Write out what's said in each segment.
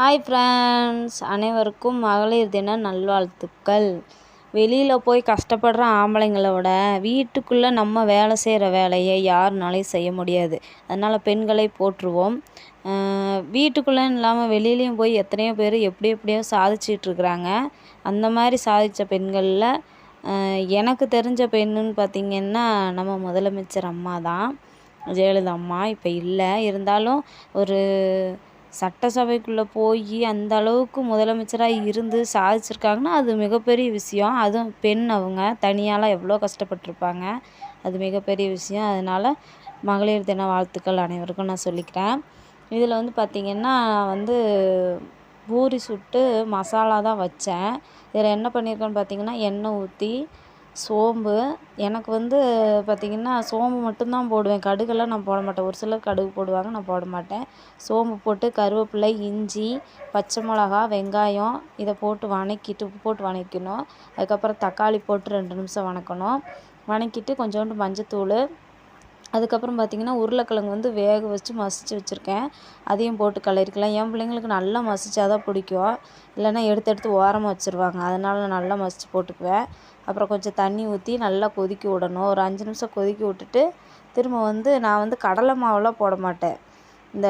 Hi friends அனைவருக்கும் மகளிர் தின நல்வாழ்த்துக்கள். வெளியில் போய் கஷ்டப்படுற ஆம்பளைங்களை விட வீட்டுக்குள்ளே நம்ம வேலை செய்கிற வேலையை யாருனாலையும் செய்ய முடியாது. அதனால் பெண்களை போற்றுவோம். வீட்டுக்குள்ளேன்னு இல்லாமல் வெளியிலையும் போய் எத்தனையோ பேர் எப்படி எப்படியோ சாதிச்சிட்ருக்குறாங்க அந்த மாதிரி சாதித்த பெண்களில் எனக்கு தெரிஞ்ச பெண்ணுன்னு பார்த்திங்கன்னா நம்ம முதலமைச்சர் அம்மா தான். ஜெயலலிதா அம்மா இப்போ இல்லை. இருந்தாலும் ஒரு சட்டசபைக்குள்ளே போய் அந்த அளவுக்கு முதலமைச்சராக இருந்து சாதிச்சிருக்காங்கன்னா அது மிகப்பெரிய விஷயம். அதுவும் பெண் அவங்க தனியாலாம் எவ்வளோ கஷ்டப்பட்டிருப்பாங்க. அது மிகப்பெரிய விஷயம். அதனால் மகளிர் தின வாழ்த்துக்கள் அனைவருக்கும் நான் சொல்லிக்கிறேன். இதில் வந்து பார்த்திங்கன்னா வந்து பூரி சுட்டு மசாலா தான் வச்சேன். இதில் என்ன பண்ணியிருக்கேன்னு பார்த்திங்கன்னா எண்ணெய் ஊற்றி சோம்பு. எனக்கு வந்து பார்த்திங்கன்னா சோம்பு மட்டும்தான் போடுவேன். கடுகெல்லாம் நான் போட மாட்டேன். ஒரு சிலர் கடுகு போடுவாங்க நான் போட மாட்டேன். சோம்பு போட்டு கருவேப்பிலை இஞ்சி பச்சை மிளகா வெங்காயம் இதை போட்டு வதக்கிட்டு உப்பு போட்டு வணக்கணும். அதுக்கப்புறம் தக்காளி போட்டு ரெண்டு நிமிஷம் வதக்கணும் வதக்கிட்டு கொஞ்சோண்டு மஞ்சத்தூள் அதுக்கப்புறம் பார்த்திங்கன்னா உருளைக்கிழங்கு வந்து வேக வச்சு மசிச்சு வச்சுருக்கேன். அதையும் போட்டு கிளறிக்கலாம் என் பிள்ளைங்களுக்கு நல்லா மசித்தா தான் பிடிக்கும். இல்லைன்னா எடுத்து எடுத்து ஓரமாக வச்சுருவாங்க. அதனால் நான் நல்லா மசித்து போட்டுக்குவேன். அப்புறம் கொஞ்சம் தண்ணி ஊற்றி நல்லா கொதிக்க விடணும். ஒரு அஞ்சு நிமிஷம் கொதிக்க விட்டுட்டு திரும்ப வந்து நான் வந்து கடலை மாவுலாம் போட மாட்டேன். இந்த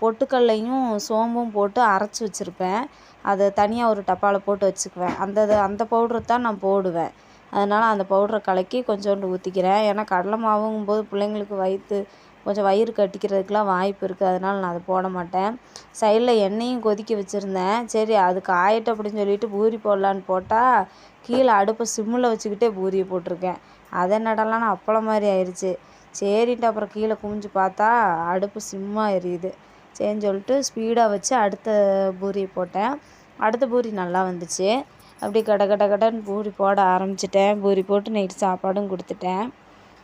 பொட்டுக்கல்லையும் சோம்பும் போட்டு அரைச்சி வச்சுருப்பேன். அதை தனியாக ஒரு டப்பாவில் போட்டு வச்சுக்குவேன். அந்த அந்த பவுட்ரு தான் நான் போடுவேன். அதனால் அந்த பவுடரை கலக்கி கொஞ்சோண்டு ஊற்றிக்கிறேன் ஏன்னா கடலை மாவுங்கும் போது பிள்ளைங்களுக்கு வயிற்று கொஞ்சம் வயிறு கட்டிக்கிறதுக்கெலாம் வாய்ப்பு இருக்குது அதனால் நான் அதை போட மாட்டேன். சைடில் எண்ணெயும் கொதிக்க வச்சுருந்தேன். சரி அதுக்கு ஆயிட்டு அப்படின்னு சொல்லிட்டு பூரி போடலான்னு போட்டால் கீழே அடுப்பை சிம்மில் வச்சுக்கிட்டே பூரியை போட்டிருக்கேன். அதை என்னடாலாம் அப்பளம் மாதிரி ஆயிடுச்சு சரின்ட்டு அப்புறம் கீழே குமிஞ்சு பார்த்தா அடுப்பு சிம்மாக எரியுது. சரின்னு சொல்லிட்டு ஸ்பீடாக வச்சு அடுத்த பூரியை போட்டேன். அடுத்த பூரி நல்லா வந்துச்சு. அப்படி கட கட கடன்னு பூரி போட ஆரம்பிச்சிட்டேன். பூரி போட்டு நைட்டு சாப்பாடும் கொடுத்துட்டேன்.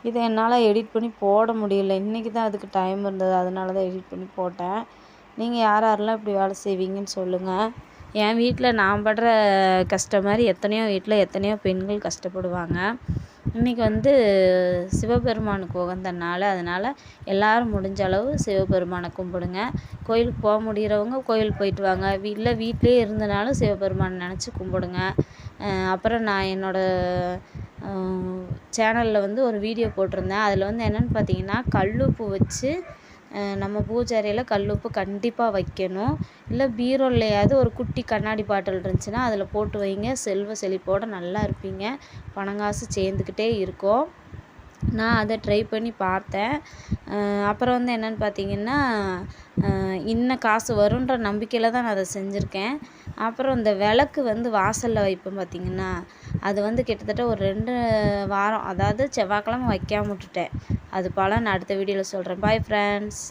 இதை என்னால் எடிட் பண்ணி போட முடியல. இன்றைக்கி தான் அதுக்கு டைம் இருந்தது. அதனால தான் எடிட் பண்ணி போட்டேன். நீங்கள் யார் யாரெல்லாம் இப்படி வேலை செய்வீங்கன்னு சொல்லுங்கள் என் வீட்டில் நான் படுற கஷ்டம் மாதிரி எத்தனையோ வீட்டில் எத்தனையோ பெண்கள் கஷ்டப்படுவாங்க. இன்றைக்கி வந்து சிவபெருமானுக்கு உகந்த நாள் அதனால் எல்லோரும் முடிஞ்ச அளவு சிவபெருமானை கும்பிடுங்க. கோயிலுக்கு போக முடிகிறவங்க கோயில் போயிட்டு வாங்க. இல்லை வீட்டிலே இருந்தனாலும் சிவபெருமானை நினச்சி கும்பிடுங்க. அப்புறம் நான் என்னோடய சேனலில் வந்து ஒரு வீடியோ போட்டிருந்தேன். அதில் வந்து என்னென்னு பார்த்தீங்கன்னா கல்லுப்பு வச்சு நம்ம பூஜை அறையில் கல்லுப்பு கண்டிப்பாக வைக்கணும். இல்லை பீரோலையாவது ஒரு குட்டி கண்ணாடி பாட்டில் இருந்துச்சுன்னா அதில் போட்டு வைங்க. செல்வ செழிப்போடு நல்லா இருப்பீங்க. பணங்காசு சேர்ந்துக்கிட்டே இருக்கும். நான் அதை ட்ரை பண்ணி பார்த்தேன். அப்புறம் வந்து என்னென்னு பார்த்தீங்கன்னா இன்னும் காசு வருன்ற நம்பிக்கையில் தான் நான் அதை செஞ்சுருக்கேன். அப்புறம் இந்த விளக்கு வந்து வாசலில் வைப்பேன் பார்த்தீங்கன்னா அது வந்து கிட்டத்தட்ட ஒரு ரெண்டு வாரம் அதாவது செவ்வாய்க்கிழம வைக்காம விட்டுட்டேன். அது பலன் அடுத்த வீடியோவில் சொல்கிறேன் பாய் ஃப்ரெண்ட்ஸ்